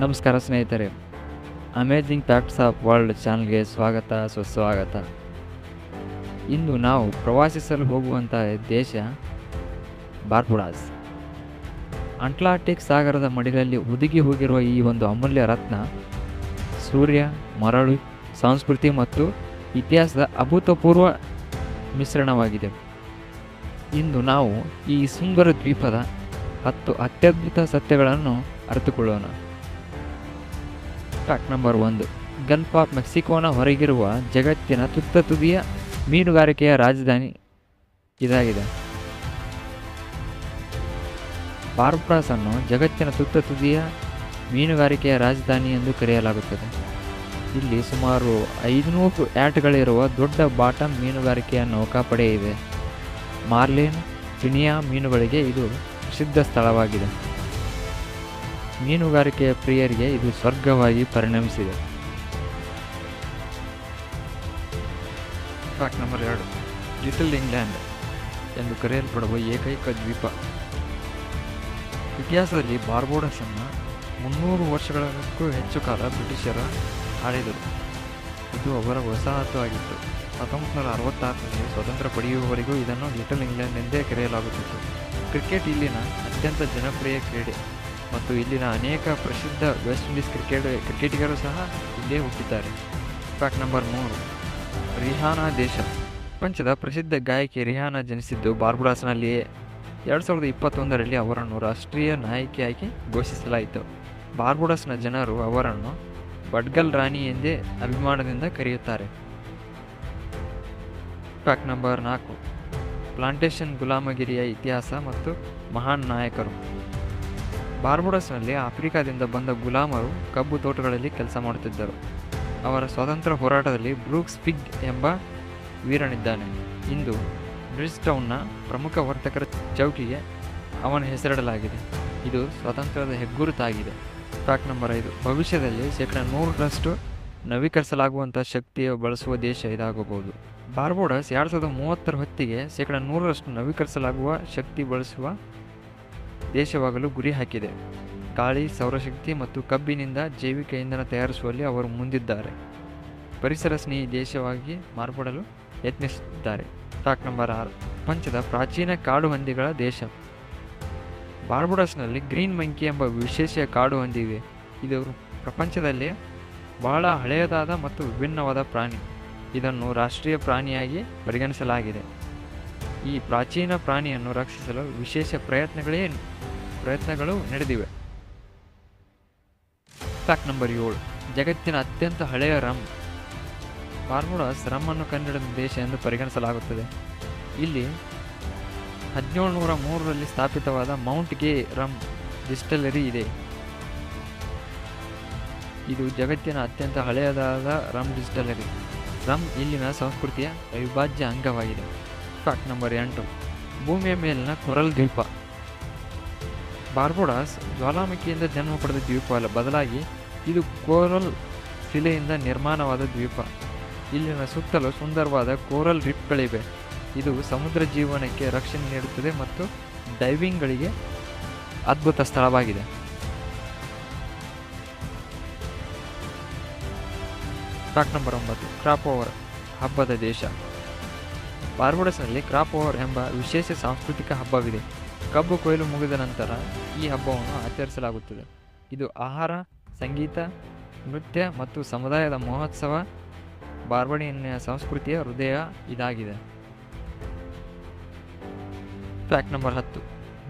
ನಮಸ್ಕಾರ ಸ್ನೇಹಿತರೆ. Amazing facts of world ಚಾನಲ್ಗೆ ಸ್ವಾಗತ, ಸುಸ್ವಾಗತ. ಇಂದು ನಾವು ಪ್ರವಾಸಿಸಲು ಹೋಗುವಂಥ ದೇಶ ಬಾರ್ಬುಡಾಸ್. ಅಟ್ಲಾಂಟಿಕ್ ಸಾಗರದ ಮಡಿಲಲ್ಲಿ ಹುದುಗಿ ಹೋಗಿರುವ ಈ ಒಂದು ಅಮೂಲ್ಯ ರತ್ನ ಸೂರ್ಯ, ಮರಳು, ಸಂಸ್ಕೃತಿ ಮತ್ತು ಇತಿಹಾಸದ ಅಭೂತಪೂರ್ವ ಮಿಶ್ರಣವಾಗಿದೆ. ಇಂದು ನಾವು ಈ ಸುಂದರ ದ್ವೀಪದ ಹತ್ತು ಅತ್ಯದ್ಭುತ ಸತ್ಯಗಳನ್ನು ಅರಿತುಕೊಳ್ಳೋಣ. ಫ್ಯಾಕ್ಟ್ ನಂಬರ್ ಒಂದು. ಗಲ್ಫ್ ಆಫ್ ಮೆಕ್ಸಿಕೋನ ಹೊರಗಿರುವ ಜಗತ್ತಿನ ತುತ್ತ ತುದಿಯ ಮೀನುಗಾರಿಕೆಯ ರಾಜಧಾನಿ ಇದಾಗಿದೆ. ಬಾರ್ಬ್ರಾಸನ್ನು ಜಗತ್ತಿನ ತುತ್ತ ತುದಿಯ ಮೀನುಗಾರಿಕೆಯ ರಾಜಧಾನಿ ಎಂದು ಕರೆಯಲಾಗುತ್ತದೆ. ಇಲ್ಲಿ ಸುಮಾರು ಐದುನೂರು ಆ್ಯಟ್ಗಳಿರುವ ದೊಡ್ಡ ಬಾಟಮ್ ಮೀನುಗಾರಿಕೆಯ ನೌಕಾಪಡೆ ಇದೆ ಮಾರ್ಲಿನ್ ಫಿನಿಯಾ ಮೀನುಗಳಿಗೆ ಇದು ಪ್ರಸಿದ್ಧ ಸ್ಥಳವಾಗಿದೆ. ಮೀನುಗಾರಿಕೆಯ ಪ್ರಿಯರಿಗೆ ಇದು ಸ್ವರ್ಗವಾಗಿ ಪರಿಣಮಿಸಿದೆ. ಫ್ಯಾಕ್ಟ್ ನಂಬರ್ ಎರಡು. ಲಿಟಲ್ ಇಂಗ್ಲೆಂಡ್ ಎಂದು ಕರೆಯಲ್ಪಡುವ ಏಕೈಕ ದ್ವೀಪ. ಇತಿಹಾಸದಲ್ಲಿ ಬಾರ್ಬೋಡಸ್ ಅನ್ನು ಮುನ್ನೂರು ವರ್ಷಗಳಕ್ಕೂ ಹೆಚ್ಚು ಕಾಲ ಬ್ರಿಟಿಷರ ಆಳಿದರು. ಇದು ಅವರ ವಸಾಹತು ಆಗಿತ್ತು ಹತ್ತೊಂಬತ್ತು ನೂರ ಅರವತ್ತಾರರಲ್ಲಿ ಸ್ವತಂತ್ರ ಪಡೆಯುವವರೆಗೂ ಇದನ್ನು ಲಿಟಲ್ ಇಂಗ್ಲೆಂಡ್ ಎಂದೇ ಕರೆಯಲಾಗುತ್ತಿತ್ತು. ಕ್ರಿಕೆಟ್ ಇಲ್ಲಿನ ಅತ್ಯಂತ ಜನಪ್ರಿಯ ಕ್ರೀಡೆ. ಮತ್ತು ಇಲ್ಲಿನ ಅನೇಕ ಪ್ರಸಿದ್ಧ ವೆಸ್ಟ್ ಇಂಡೀಸ್ ಕ್ರಿಕೆಟ್ ಕ್ರಿಕೆಟಿಗರು ಸಹ ಇಲ್ಲೇ ಹುಟ್ಟಿದ್ದಾರೆ. ಫ್ಯಾಕ್ಟ್ ನಂಬರ್ ಮೂರು, ರಿಹಾನಾ ದೇಶ ಪ್ರಪಂಚದ ಪ್ರಸಿದ್ಧ ಗಾಯಕಿ ರಿಹಾನಾ ಜನಿಸಿದ್ದು ಬಾರ್ಬುಡಾಸ್ನಲ್ಲಿಯೇ. ಎರಡು ಸಾವಿರದ ಇಪ್ಪತ್ತೊಂದರಲ್ಲಿ ಅವರನ್ನು ರಾಷ್ಟ್ರೀಯ ನಾಯಕಿಯಾಗಿ ಘೋಷಿಸಲಾಯಿತು. ಬಾರ್ಬುಡಾಸ್ನ ಜನರು ಅವರನ್ನು ಬಡ್ಗಲ್ ರಾಣಿ ಎಂದೇ ಅಭಿಮಾನದಿಂದ ಕರೆಯುತ್ತಾರೆ. ಫ್ಯಾಕ್ಟ್ ನಂಬರ್ ನಾಲ್ಕು ಪ್ಲಾಂಟೇಶನ್ ಗುಲಾಮಗಿರಿಯ ಇತಿಹಾಸ ಮತ್ತು ಮಹಾನ್ ನಾಯಕರು. ಬಾರ್ಬುಡಸ್ನಲ್ಲಿ ಆಫ್ರಿಕಾದಿಂದ ಬಂದ ಗುಲಾಮರು ಕಬ್ಬು ತೋಟಗಳಲ್ಲಿ ಕೆಲಸ ಮಾಡುತ್ತಿದ್ದರು. ಅವರ ಸ್ವಾತಂತ್ರ್ಯ ಹೋರಾಟದಲ್ಲಿ ಬ್ರೂಕ್ಸ್ ಫಿಗ್ ಎಂಬ ವೀರನಿದ್ದಾನೆ. ಇಂದು ಬ್ರಿಡ್ಜ್ ಟೌನ್ನ ಪ್ರಮುಖ ವರ್ತಕರ ಚೌಕಿಗೆ ಅವನ ಹೆಸರಿಡಲಾಗಿದೆ. ಇದು ಸ್ವಾತಂತ್ರ್ಯದ ಹೆಗ್ಗುರುತಾಗಿದೆ. ಫ್ಯಾಕ್ಟ್ ನಂಬರ್ ಐದು. ಭವಿಷ್ಯದಲ್ಲಿ ಶೇಕಡ ನೂರರಷ್ಟು ನವೀಕರಿಸಲಾಗುವಂಥ ಶಕ್ತಿಯ ಬಳಸುವ ದೇಶ ಇದಾಗಬಹುದು. ಬಾರ್ಬೋಡಸ್ ಎರಡು ಸಾವಿರದ ಮೂವತ್ತರ ಹೊತ್ತಿಗೆ ಶೇಕಡ ನೂರರಷ್ಟು ನವೀಕರಿಸಲಾಗುವ ಶಕ್ತಿ ಬಳಸುವ ದೇಶವಾಗಲು ಗುರಿ ಹಾಕಿದೆ. ಗಾಳಿ, ಸೌರಶಕ್ತಿ ಮತ್ತು ಕಬ್ಬಿನಿಂದ ಜೈವಿಕ ಇಂಧನ ತಯಾರಿಸುವಲ್ಲಿ ಅವರು ಮುಂದಿದ್ದಾರೆ. ಪರಿಸರ ಸ್ನೇಹಿ ದೇಶವಾಗಿ ಮಾರ್ಪಡಲು ಯತ್ನಿಸುತ್ತಿದ್ದಾರೆ. ಟಾಕ್ ನಂಬರ್ ಆರು. ಪ್ರಪಂಚದ ಪ್ರಾಚೀನ ಕಾಡು ಹಂದಿಗಳ ದೇಶ. ಬಾರ್ಬುಡಸ್ನಲ್ಲಿ ಗ್ರೀನ್ ಮಂಕಿ ಎಂಬ ವಿಶೇಷ ಕಾಡು ಹಂದಿ ಇದೆ. ಇದು ಪ್ರಪಂಚದಲ್ಲಿ ಬಹಳ ಹಳೆಯದಾದ ಮತ್ತು ವಿಭಿನ್ನವಾದ ಪ್ರಾಣಿ. ಇದನ್ನು ರಾಷ್ಟ್ರೀಯ ಪ್ರಾಣಿಯಾಗಿ ಪರಿಗಣಿಸಲಾಗಿದೆ. ಈ ಪ್ರಾಚೀನ ಪ್ರಾಣಿಯನ್ನು ರಕ್ಷಿಸಲು ವಿಶೇಷ ಪ್ರಯತ್ನಗಳೇ ಪ್ರಯತ್ನಗಳು ನಡೆದಿವೆ. ಫ್ಯಾಕ್ಟ್ ನಂಬರ್ ಏಳು. ಜಗತ್ತಿನ ಅತ್ಯಂತ ಹಳೆಯ ರಮ್ ಫಾರ್ಮುಡಾಸ್ ರಮ್ ಅನ್ನು ಕಂಡುಹಿಡಿದ ದೇಶ ಎಂದು ಪರಿಗಣಿಸಲಾಗುತ್ತದೆ. ಇಲ್ಲಿ ಹದಿನೇಳು ನೂರ ಮೂರರಲ್ಲಿ ಸ್ಥಾಪಿತವಾದ ಮೌಂಟ್ಗೆ ರಮ್ ಡಿಸ್ಟಲರಿ ಇದೆ. ಇದು ಜಗತ್ತಿನ ಅತ್ಯಂತ ಹಳೆಯದಾದ ರಮ್ ಡಿಸ್ಟಲರಿ ರಮ್ ಇಲ್ಲಿನ ಸಂಸ್ಕೃತಿಯ ಅವಿಭಾಜ್ಯ ಅಂಗವಾಗಿದೆ. ಫ್ಯಾಕ್ಟ್ ನಂಬರ್ ಎಂಟು. ಭೂಮಿಯ ಮೇಲಿನ ಕೊರಲ್ ದ್ವೀಪ. ಬಾರ್ಬುಡಾಸ್ ಜ್ವಾಲಾಮುಖಿಯಿಂದ ಜನ್ಮ ಪಡೆದ ದ್ವೀಪ ಅಲ್ಲ. ಬದಲಾಗಿ ಇದು ಕೋರಲ್ ಶಿಲೆಯಿಂದ ನಿರ್ಮಾಣವಾದ ದ್ವೀಪ. ಇಲ್ಲಿನ ಸುತ್ತಲೂ ಸುಂದರವಾದ ಕೋರಲ್ ರಿಪ್ಗಳಿವೆ. ಇದು ಸಮುದ್ರ ಜೀವನಕ್ಕೆ ರಕ್ಷಣೆ ನೀಡುತ್ತದೆ ಮತ್ತು ಡೈವಿಂಗ್ಗಳಿಗೆ ಅದ್ಭುತ ಸ್ಥಳವಾಗಿದೆ. ಟ್ರ್ಯಾಕ್ ನಂಬರ್ ಒಂಬತ್ತು ಕ್ರಾಪ್ ಓವರ್ ಹಬ್ಬದ ದೇಶ. ಬಾರ್ಬೋಡಸ್ನಲ್ಲಿ ಕ್ರಾಪ್ ಓವರ್ ಎಂಬ ವಿಶೇಷ ಸಾಂಸ್ಕೃತಿಕ ಹಬ್ಬವಿದೆ. ಕಬ್ಬು ಕೊಯ್ಲು ಮುಗಿದ ನಂತರ ಈ ಹಬ್ಬವನ್ನು ಆಚರಿಸಲಾಗುತ್ತದೆ. ಇದು ಆಹಾರ, ಸಂಗೀತ, ನೃತ್ಯ ಮತ್ತು ಸಮುದಾಯದ ಮಹೋತ್ಸವ ಬಾರ್ಬಡಿಯನ್ನ ಸಂಸ್ಕೃತಿಯ ಹೃದಯ ಇದಾಗಿದೆ. ಫ್ಯಾಕ್ಟ್ ನಂಬರ್ ಹತ್ತು.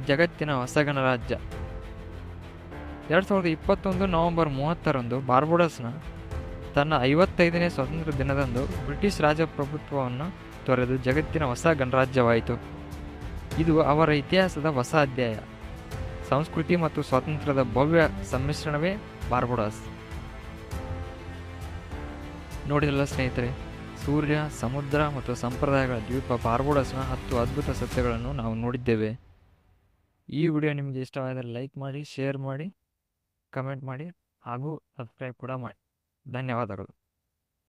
ಜಗತ್ತಿನ ಹೊಸ ಗಣರಾಜ್ಯ ಎರಡು ಸಾವಿರದ ಇಪ್ಪತ್ತೊಂದು ನವೆಂಬರ್ ಮೂವತ್ತರಂದು ಬಾರ್ಬುಡಸ್ನ ತನ್ನ ಐವತ್ತೈದನೇ ಸ್ವಾತಂತ್ರ್ಯ ದಿನದಂದು ಬ್ರಿಟಿಷ್ ರಾಜಪ್ರಭುತ್ವವನ್ನು ತೊರೆದು ಜಗತ್ತಿನ ಹೊಸ ಗಣರಾಜ್ಯವಾಯಿತು. ಇದು ಅವರ ಇತಿಹಾಸದ ಹೊಸ ಅಧ್ಯಾಯ. ಸಂಸ್ಕೃತಿ ಮತ್ತು ಸ್ವಾತಂತ್ರ್ಯದ ಭವ್ಯ ಸಮ್ಮಿಶ್ರಣವೇ ಬಾರ್ಬುಡಾಸ್. ನೋಡಿದಲ್ಲ ಸ್ನೇಹಿತರೆ, ಸೂರ್ಯ, ಸಮುದ್ರ ಮತ್ತು ಸಂಪ್ರದಾಯಗಳ ದ್ವೀಪ ಬಾರ್ಬುಡಸ್ನ ಹತ್ತು ಅದ್ಭುತ ಸತ್ಯಗಳನ್ನು ನಾವು ನೋಡಿದ್ದೇವೆ. ಈ ವಿಡಿಯೋ ನಿಮಗೆ ಇಷ್ಟವಾದರೆ ಲೈಕ್ ಮಾಡಿ, ಶೇರ್ ಮಾಡಿ, ಕಮೆಂಟ್ ಮಾಡಿ ಹಾಗೂ ಸಬ್ಸ್ಕ್ರೈಬ್ ಕೂಡ ಮಾಡಿ. ಧನ್ಯವಾದಗಳು.